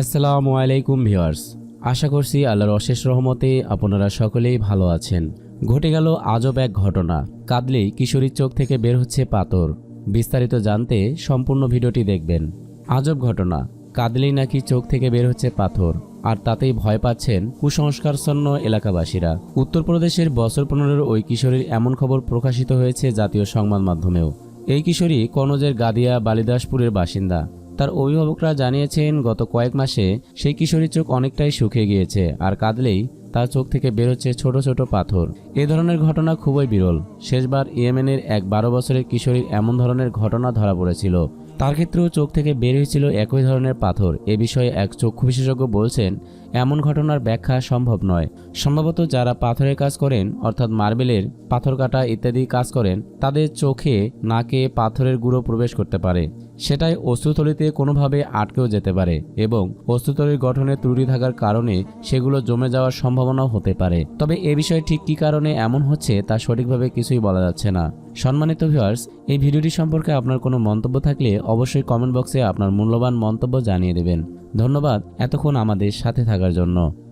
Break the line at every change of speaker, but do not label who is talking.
আসসালামু আলাইকুম ভিউয়ার্স। আশা করছি আল্লাহর অশেষ রহমতে আপনারা সকলেই ভালো আছেন। ঘটে গেল আজব এক ঘটনা। কাঁদলেই কিশোরীর চোখ থেকে বের হচ্ছে পাথর। বিস্তারিত জানতে সম্পূর্ণ ভিডিওটি দেখবেন। আজব ঘটনা। কাঁদলেই নাকি চোখ থেকে বের হচ্ছে পাথর। আর তাতেই ভয় পাচ্ছেন কুসংস্কারচ্ছন্ন এলাকাবাসীরা। উত্তরপ্রদেশের বছর পনেরোর ওই কিশোরীর এমন খবর প্রকাশিত হয়েছে জাতীয় সংবাদ মাধ্যমেও। এই কিশোরী কনজের গাদিয়া, বালিদাসপুরের বাসিন্দা। তার অভিভাবকরা জানিয়েছেন, গত কয়েক মাসে সেই কিশোরীর চোখ অনেকটাই শুকিয়ে গিয়েছে আর কাঁদলেই তার চোখ থেকে বেরোচ্ছে ছোট ছোট পাথর। এ ধরনের ঘটনা খুবই বিরল। শেষবার ইয়েমেনের এক বারো বছরের কিশোরীর এমন ধরনের ঘটনা ধরা পড়েছিল। তার ক্ষেত্রেও চোখ থেকে বের হয়েছিল একই ধরনের পাথর। এ বিষয়ে এক চক্ষু বিশেষজ্ঞ বলছেন এমন ঘটনার ব্যাখ্যা সম্ভব নয়। সম্ভবত যারা পাথরের কাজ করেন, অর্থাৎ মার্বেলের পাথর কাটা ইত্যাদি কাজ করেন, তাদের চোখে, নাকে পাথরের গুঁড়ো প্রবেশ করতে পারে। সেটাই অস্ত্রথলিতে কোনোভাবে আটকেও যেতে পারে এবং অস্ত্রথলির গঠনে ত্রুটি থাকার কারণে সেগুলো জমে যাওয়ার সম্ভাবনাও হতে পারে। তবে এ বিষয়ে ঠিক কী কারণে এমন হচ্ছে তা সঠিকভাবে কিছুই বলা যাচ্ছে না। সম্মানিত ভিউয়ার্স এই ভিডিওটি সম্পর্কে আপনার কোনো মন্তব্য থাকলে অবশ্যই কমেন্ট বক্সে আপনার মূল্যবান মন্তব্য জানিয়ে দেবেন। ধন্যবাদ এতক্ষণ আমাদের সাথে থাকার জন্য।